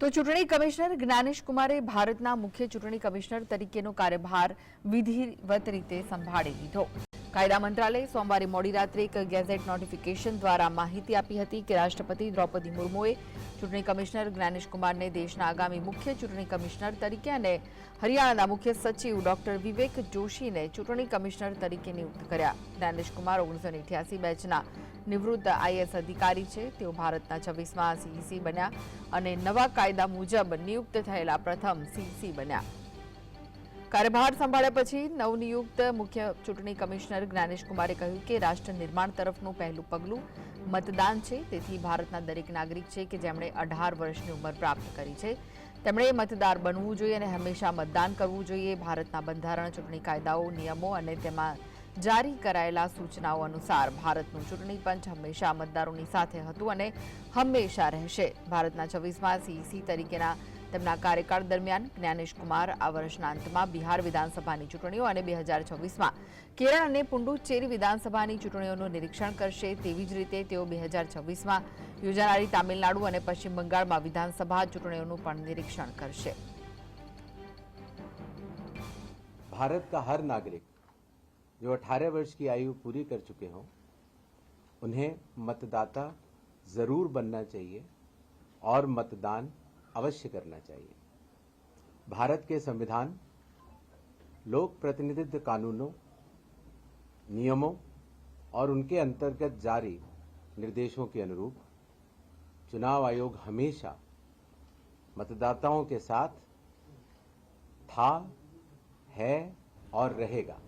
તો ચૂંટણી કમિશનર જ્ઞાનેશ કુમારે ભારતના મુખ્ય ચૂંટણી કમિશનર તરીકેનો કાર્યભાર વિધિવત રીતે સંભાળી લીધો. કાયદા મંત્રાલયે સોમવારે મોડી રાત્રે એક ગેઝેટ નોટિફિકેશન દ્વારા માહિતી આપી હતી કે રાષ્ટ્રપતિ દ્રૌપદી મુર્મુએ ચૂંટણી કમિશનર જ્ઞાનેશ કુમારને દેશના આગામી મુખ્ય ચૂંટણી કમિશનર તરીકે અને હરિયાણાના મુખ્ય સચિવ ડોક્ટર વિવેક જોશીને ચૂંટણી કમિશનર તરીકે નિયુક્ત કર્યા. જ્ઞાનેશ કુમાર ઓગણીસો બેચના નિવૃત્ત આઈએસ અધિકારી છે. તેઓ ભારતના છવ્વીસમાં સીઈસી બન્યા અને નવા કાયદા મુજબ નિયુક્ત થયેલા પ્રથમ સીઈસી બન્યા. કાર્યભાર સંભાળ્યા પછી નવનિયુક્ત મુખ્ય ચૂંટણી કમિશનર જ્ઞાનેશ કુમારે કહ્યું કે રાષ્ટ્ર નિર્માણ તરફનું પહેલું પગલું મતદાન છે. તેથી ભારતના દરેક નાગરિક છે કે જેમણે અઢાર વર્ષની ઉંમર પ્રાપ્ત કરી છે, તેમણે મતદાર બનવું જોઈએ અને હંમેશા મતદાન કરવું જોઈએ. ભારતના બંધારણ, ચૂંટણી કાયદાઓ, નિયમો અને તેમાં જારી કરાયેલા સૂચનાઓ અનુસાર ભારતનું ચૂંટણી પંચ હંમેશા મતદારોની સાથે હતું અને હંમેશા રહેશે. ભારતના છવ્વીસમાં સીઈસી તરીકેના તેમના કાર્યકાળ દરમિયાન જ્ઞાનેશ કુમાર આ વર્ષના અંતમાં બિહાર વિધાનસભાની ચૂંટણીઓ અને બે હજાર છવ્વીસમાં કેરળ અને પુંડુચેરી વિધાનસભાની ચૂંટણીઓનું નિરીક્ષણ કરશે તેવી જ રીતે તેઓ બે હજાર છવ્વીસમાં યોજાનારી તામિલનાડુ અને પશ્ચિમ બંગાળમાં વિધાનસભા ચૂંટણીઓનું પણ નિરીક્ષણ કરશે. ભારત કા હર નાગરિક जो 18 वर्ष की आयु पूरी कर चुके हों, उन्हें मतदाता ज़रूर बनना चाहिए और मतदान अवश्य करना चाहिए। भारत के संविधान लोक प्रतिनिधित्व कानूनों, नियमों और उनके अंतर्गत जारी निर्देशों के अनुरूप चुनाव आयोग हमेशा मतदाताओं के साथ था, है और रहेगा।